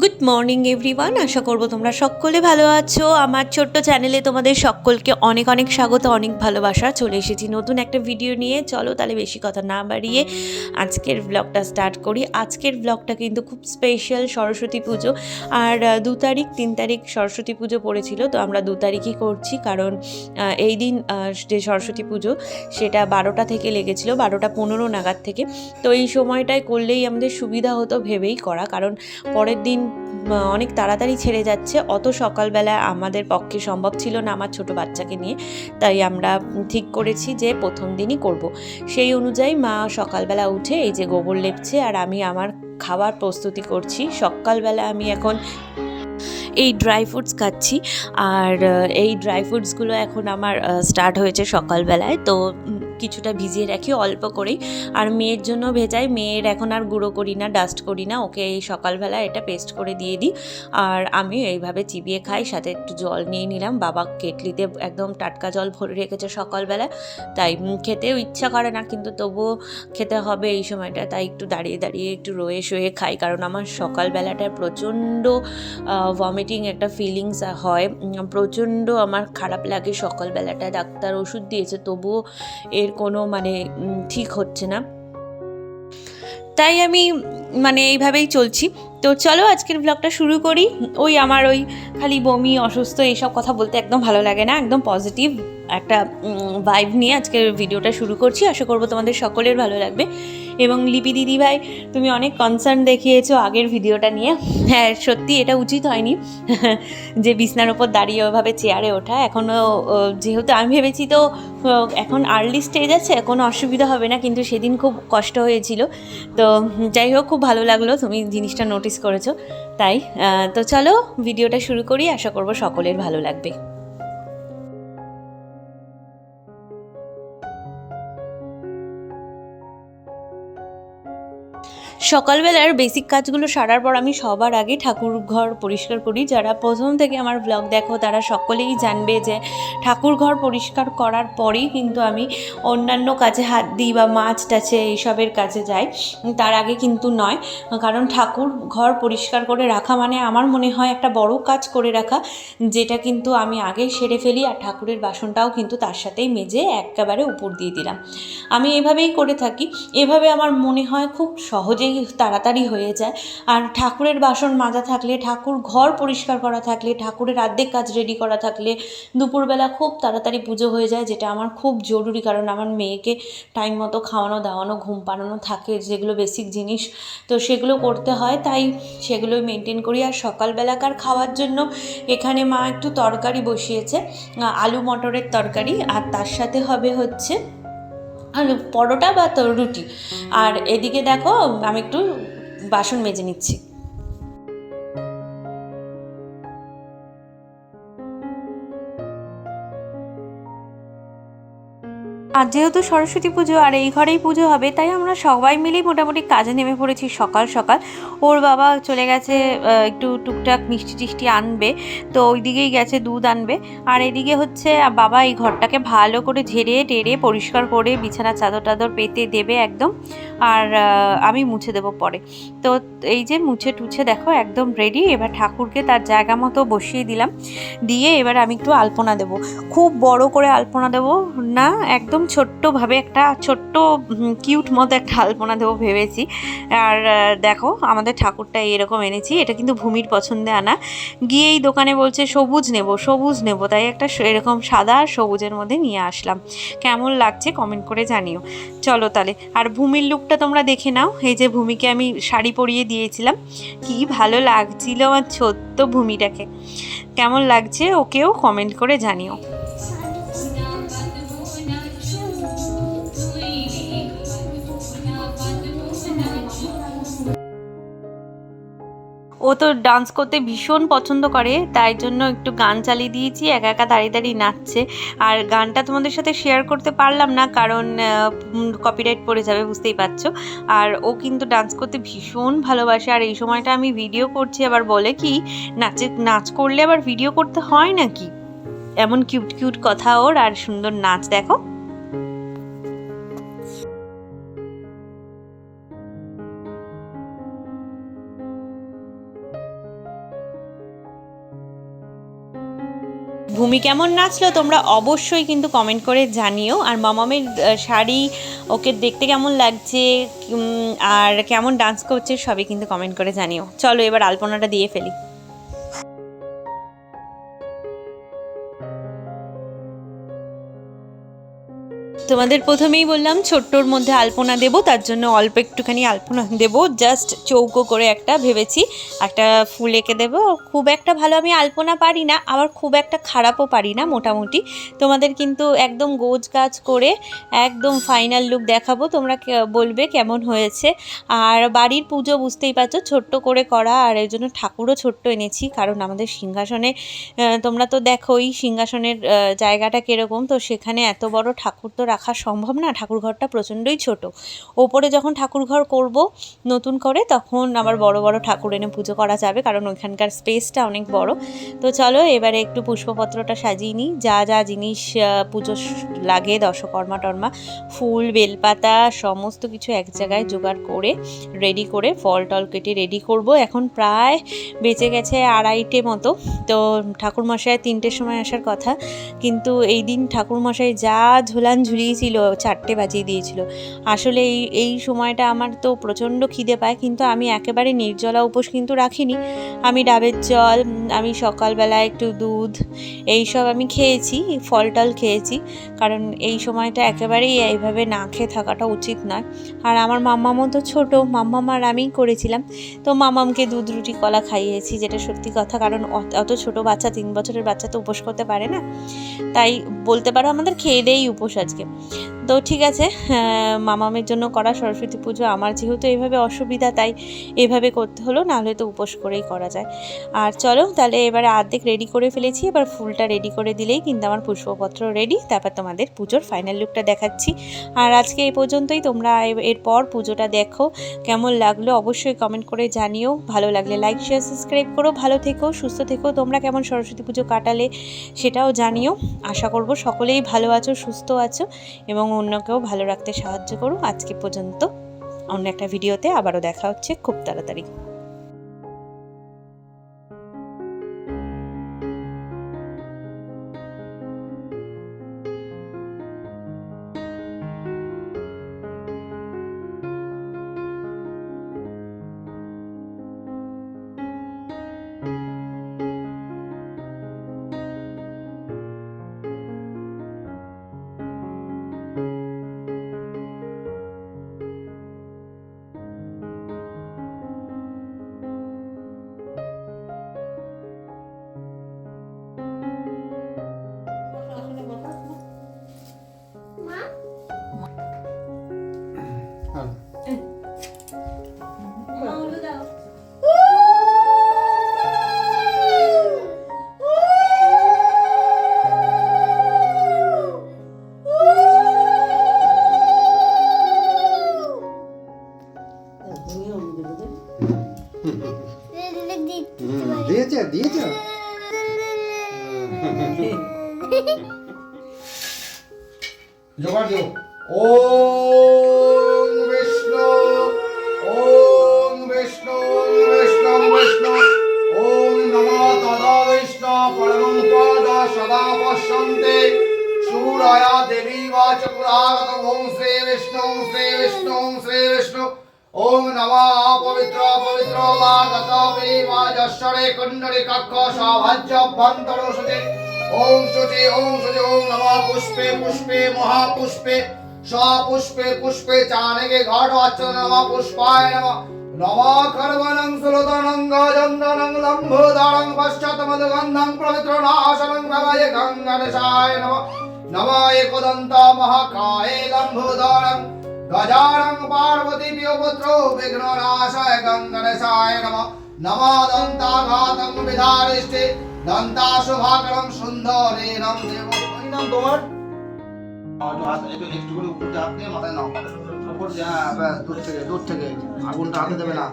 Good morning everyone আশা করব তোমরা সকলে ভালো আছো। আমার ছোট্ট চ্যানেলে তোমাদের সকলকে অনেক অনেক স্বাগত, অনেক ভালোবাসা। চলে এসেছি নতুন একটা ভিডিও নিয়ে। চলো তাহলে বেশি কথা না বাড়িয়ে আজকের ব্লগটা স্টার্ট করি। আজকের ব্লগটা কিন্তু খুব স্পেশাল সরস্বতী পুজো। আর দু তারিখ, তিন তারিখ সরস্বতী পুজো পড়েছিল, তো আমরা দু তারিখই করছি। কারণ এই দিন যে সরস্বতী পুজো, সেটা বারোটা থেকে লেগেছিল, বারোটা পনেরো নাগাদ থেকে। তো এই সময়টায় করলেই আমাদের সুবিধা হতো ভেবেই করা। কারণ, পরের দিন অনেক তাড়াতাড়ি ছেড়ে যাচ্ছে। অত সকালবেলা আমাদের পক্ষে সম্ভব ছিল না আমার ছোট বাচ্চাকে নিয়ে। তাই আমরা ঠিক করেছি যে প্রথম দিনই করব। সেই অনুযায়ী মা সকালবেলা উঠে এই যে গোবর লেপছে আর আমি আমার খাবার প্রস্তুতি করছি। সকালবেলা আমি এখন এই ড্রাই ফ্রুটস খাচ্ছি। আর এই ড্রাই ফ্রুটসগুলো এখন আমার স্টার্ট হয়েছে সকালবেলায়। তো কিছুটা ভিজিয়ে রাখি, অল্প করেই। আর মেয়ের জন্য ভেজাই, মেয়ের এখন আর গুঁড়ো করি না ডাস্ট করি না। ওকে এই সকালবেলা এটা পেস্ট করে দিয়ে দিই। আর আমি এইভাবে চিবিয়ে খাই, সাথে একটু জল নিয়ে নিলাম। বাবা কেটলিতে একদম টাটকা জল ভরে রেখেছে সকালবেলা। তাই খেতেও ইচ্ছা করে না, কিন্তু তবুও খেতে হবে এই সময়টা। তাই একটু দাঁড়িয়ে দাঁড়িয়ে একটু রয়ে শয়ে খাই, কারণ আমার সকালবেলাটায় প্রচণ্ড ভমিটিং একটা ফিলিংস হয়। প্রচণ্ড আমার খারাপ লাগে সকালবেলাটা। ডাক্তার ওষুধ দিয়েছে, তবুও এর কোনো মানে ঠিক হচ্ছে না। তাই আমি মানে এইভাবেই চলছি। তো চলো আজকের ব্লগটা শুরু করি। ওই আমার ওই খালি বমি, অসুস্থ, এইসব কথা বলতে একদম ভালো লাগে না, একদম পজিটিভ একটা ভাইব নিয়ে আজকের ভিডিওটা শুরু করছি। আশা করব তোমাদের সকলের ভালো লাগবে। এবং লিপি দিদি ভাই, তুমি অনেক কনসার্ন দেখিয়েছো আগের ভিডিওটা নিয়ে। হ্যাঁ সত্যি এটা উচিত হয়নি। যে বিছনার ওপর দাঁড়িয়ে ওভাবে চেয়ারে ওঠা এখনও যেহেতু আমি ভেবেছি তো এখন আর্লি স্টেজ আছে, কোনো অসুবিধা হবে না, কিন্তু সেদিন খুব কষ্ট হয়েছিল। তো যাই হোক, খুব ভালো লাগল তুমি জিনিসটা নোটিস করেছ। তাই তো চলো, ভিডিওটা শুরু করি, আশা করব সকলের ভালো লাগবে। সকালবেলার বেসিক কাজগুলো সারার পর আমি সবার আগে ঠাকুর ঘর পরিষ্কার করি। যারা প্রথম থেকে আমার ব্লগ দেখো, তারা সকলেই জানবে যে ঠাকুর ঘর পরিষ্কার করার পরেই কিন্তু আমি অন্যান্য কাজে হাত দিই বা মাছ টাছে এইসবের কাজে যাই। তার আগে কিন্তু নয়, কারণ ঠাকুর ঘর পরিষ্কার করে রাখা মানে আমার মনে হয় একটা বড় কাজ করে রাখা, যেটা কিন্তু আমি আগেই সেরে ফেলি আর ঠাকুরের বাসনটাও কিন্তু তার সাথেই মেজে একেবারে উপর দিয়ে দিলাম। আমি এভাবেই করে থাকি। এভাবে আমার মনে হয় খুব সহজেই তাড়াতাড়ি হয়ে যায়। আর ঠাকুরের বাসন মাজা থাকলে, ঠাকুর ঘর পরিষ্কার করা থাকলে, ঠাকুরের আর্ধেক কাজ রেডি করা থাকলে, দুপুরবেলা খুব তাড়াতাড়ি পুজো হয়ে যায়, যেটা আমার খুব জরুরি। কারণ আমার মেয়েকে টাইম মতো খাওয়ানো, দাওয়ানো, ঘুম পাড়ানো থাকে, যেগুলো বেসিক জিনিস। তো সেগুলো করতে হয়, তাই সেগুলোই মেনটেন করি। আর সকালবেলাকার খাওয়ার জন্য এখানে মা একটু তরকারি বসিয়েছে, আলু মটরের তরকারি। আর তার সাথে হবে হচ্ছে আর পরোটা বা তোর রুটি। আর এদিকে দেখো আমি একটু বাসন মেজে নিচ্ছি। আর যেহেতু সরস্বতী পুজো আর এই ঘরেই পুজো হবে, তাই আমরা সবাই মিলেই মোটামুটি কাজে নেমে পড়েছি সকাল সকাল। ওর বাবা চলে গেছে একটু টুকটাক মিষ্টি টিষ্টি আনবে, তো ওই দিকেই গেছে, দুধ আনবে। আর এদিকে হচ্ছে বাবা এই ঘরটাকে ভালো করে ঝেড়ে টেরে পরিষ্কার করে বিছানা, চাদর টাদর পেতে দেবে একদম। আর আমি মুছে দেবো পরে। তো এই যে মুছে টুছে দেখো, একদম রেডি এবার ঠাকুরকে তার জায়গা মতো বসিয়ে দিলাম। দিয়ে এবার আমি একটু আলপনা দেবো। খুব বড় করে আলপনা দেবো না, একদম ছোট্টভাবে একটা ছোট্ট কিউট মতো একটা আলপনা দেবো ভেবেছি। আর দেখো, আমাদের ঠাকুরটা এরকম এনেছি, এটা কিন্তু ভূমির পছন্দে আনা। গিয়েই দোকানে বলছে, সবুজ নেব সবুজ নেব। তাই একটা এরকম সাদা আর সবুজের মধ্যে নিয়ে আসলাম। কেমন লাগছে কমেন্ট করে জানিও। চলো তাহলে, আর ভূমির লুকটা তোমরা দেখে নাও। এই যে ভূমিকে আমি শাড়ি পরিয়ে দিয়েছিলাম। কি ভালো লাগছিল আমার ছোট্ট ভূমিটাকে। কেমন লাগছে ওকেও কমেন্ট করে জানিও। ও তো ডান্স করতে ভীষণ পছন্দ করে, তাই জন্য একটু গান চালিয়ে দিয়েছি, একা একা দাঁড়িয়ে দাঁড়িয়ে নাচছে। আর গানটা তোমাদের সাথে শেয়ার করতে পারলাম না, কারণ কপিরাইট পড়ে যাবে, বুঝতেই পারছ। আর ও কিন্তু ডান্স করতে ভীষণ ভালোবাসে, আর এই সময়টা আমি ভিডিও করছি, আবার বলে কি, নাচে, নাচ করলে আবার ভিডিও করতে হয় নাকি? এমন কিউট কিউট কথা ওর, আর সুন্দর নাচ, দেখো। ভূমি কেমন নাচলো তোমরা অবশ্যই কিন্তু কমেন্ট করে জানিও। আর মামামের শাড়ি, ওকে দেখতে কেমন লাগছে আর কেমন ডান্স করছে সবই কিন্তু কমেন্ট করে জানিও। চলো এবার আলপনাটা দিয়ে ফেলি। তোমাদের প্রথমেই বললাম, ছোট্টর মধ্যে আলপনা দেবো, তার জন্য অল্প একটুখানি আলপনা দেবো। জাস্ট চৌকো করে একটা ভেবেছি, একটা ফুল এঁকে দেবো। খুব একটা ভালো আমি আলপনা পারি না, আবার খুব একটা খারাপও পারি না মোটামুটি। তোমাদের কিন্তু একদম গোজ গাছ করে একদম ফাইনাল লুক দেখাবো, তোমরা বলবে কেমন হয়েছে। আর বাড়ির পুজো বুঝতেই পারছ, ছোট্ট করে করা, আর এই জন্য ঠাকুরও ছোট্ট এনেছি, কারণ আমাদের সিংহাসনে তোমরা তো দেখোই সিংহাসনের জায়গাটা কীরকম, তো সেখানে এত বড় ঠাকুর তো রাখা সম্ভব না ঠাকুর ঘরটা প্রচণ্ডই ছোট। ওপরে যখন ঠাকুর ঘর করব নতুন করে, তখন আবার বড় বড় ঠাকুর এনে পুজো করা যাবে, কারণ ওইখানকার স্পেসটা অনেক বড়। তো চলো, এবারে একটু পুষ্পপত্রটা সাজিয়ে নিই। যা যা জিনিস পুজো লাগে, দশকর্মা টর্মা, ফুল, বেলপাতা, সমস্ত কিছু এক জায়গায় জোগাড় করে রেডি করে, ফল টল কেটে রেডি করব। এখন প্রায় বেঁচে গেছে আড়াইটে মতো। তো ঠাকুরমশাই তিনটের সময় আসার কথা, কিন্তু এই দিন ঠাকুরমশাই যা ঝোলান ঝুলিয়েছিল চারটে বাজিয়ে দিয়েছিল। আসলে এই এই সময়টা আমার তো প্রচণ্ড খিদে পায়, কিন্তু আমি একেবারে নির্জলা উপোস কিন্তু রাখিনি। আমি ডাবের জল, আমি সকালবেলা একটু দুধ এই সব আমি খেয়েছি ফল টল খেয়েছি। কারণ এই সময়টা একেবারেই এইভাবে না খেয়ে থাকাটা উচিত নয়। আর আমার মাম্মামও তো ছোটো, মাম্মাম আর আমিই করেছিলাম। তো মামামকে দুধ, রুটি, কলা খাইয়েছি, যেটা সত্যি কথা, কারণ অত- ছোট বাচ্চা, তিন বছরের বাচ্চা তো উপোস করতে পারে না। তাই বলতে পারো আমাদের খেয়ে দেই উপোস আজকে। তো ঠিক আছে মামামের জন্য করা সরস্বতী পুজো আমার যেহেতু এইভাবে অসুবিধা, তাই এভাবে করতে হলো নাহলে তো উপোস করেই করা যায়। আর চলো, তাহলে এবারে অর্ধেক রেডি করে ফেলেছি, এবার ফুলটা রেডি করে দিলেই কিন্তু আমার পুষ্পপত্র রেডি তারপর তোমাদের পুজোর ফাইনাল লুকটা দেখাচ্ছি। আর আজকে এই পর্যন্তই, তোমরা এরপর পুজোটা দেখো, কেমন লাগল অবশ্যই কমেন্ট করে জানিও, ভালো লাগলে লাইক শেয়ার সাবস্ক্রাইব করো, ভালো থেকো, সুস্থ থেকো, তোমরা কেমন সরস্বতী পুজো কাটালে সেটাও জানিও। আশা করব সকলেই ভালো আছো, সুস্থ আছো এবং অন্যকেও ভালো রাখতে সাহায্য করো আজকে পর্যন্ত অন্য একটা ভিডিওতে আবারও দেখা হচ্ছে। খুব তাড়াতাড়ি। মা যশ্বরে কুণ্ডলী কক্ষ সৌভাজ্য অভ্যন্তর সুচি ওম শুচি ওম শুচি ওম নমঃ পুষ্পে পুষ্পে মহাপুষ্পে সপুষ্পে পুষ্পে চানকে ঘট অচ্যুত নমঃ পুষ্পায় নমঃ নমঃ খর্বণং সুলতনং গজন্দনং লম্বোদরং পশ্চাৎ মধুগন্ধং পবিত্র নাশনং ভবায় গঙ্গণশায় নমঃ নমঃ একদন্ত পার্বতী প্রিয়পুত্র বিঘ্ননাশায় গঙ্গণশায় নমঃ নমঃ দন্তাঘাতং বিধারিষ্টে দন্তাশুভাকরং সুন্দরেরং দেব ওই নাম তোমার একটু হাত একটু একটু উপর হাত দিয়ে মাথায় নাও উপর দিয়ে ব্যাস দূর থেকে দূর থেকে আগুনটা হাতে দেবে না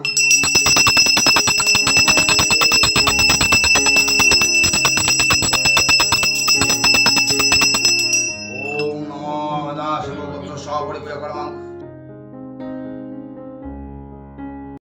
ওম নমো গদা শিবপুত্র সপরিপ্রিয়করমং